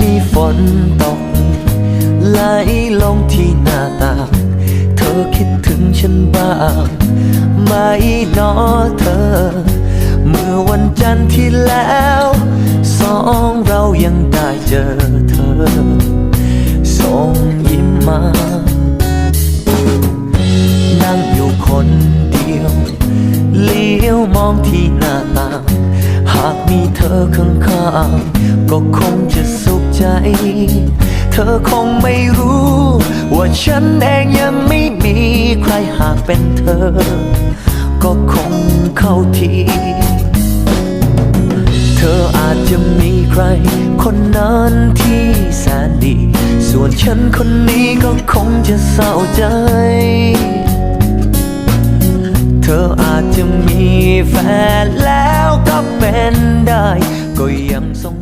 มีฝนตกไหลลงที่หน้าต่างเธอคิดถึงฉันบ้างไหมนอเธอ เมื่อวันจันทร์ที่แล้ว สองเรายังได้เจอเธอส่งยิ้มมา นั่งอยู่คนเดียว เลี้ยวมองที่หน้าต่างหากมีเธอข้างๆก็คงจะส ใจ เธอคงไม่รู้ ว่าฉันเองยังไม่มีใครหากเป็นเธอ ก็คงเข้าทีเธออาจจะมีใคร คนนั้นที่แสนดี ส่วนฉันคนนี้ก็คงจะเศร้าใจ เธออาจจะมีแฟนแล้วก็เป็นได้ ก็ยังสง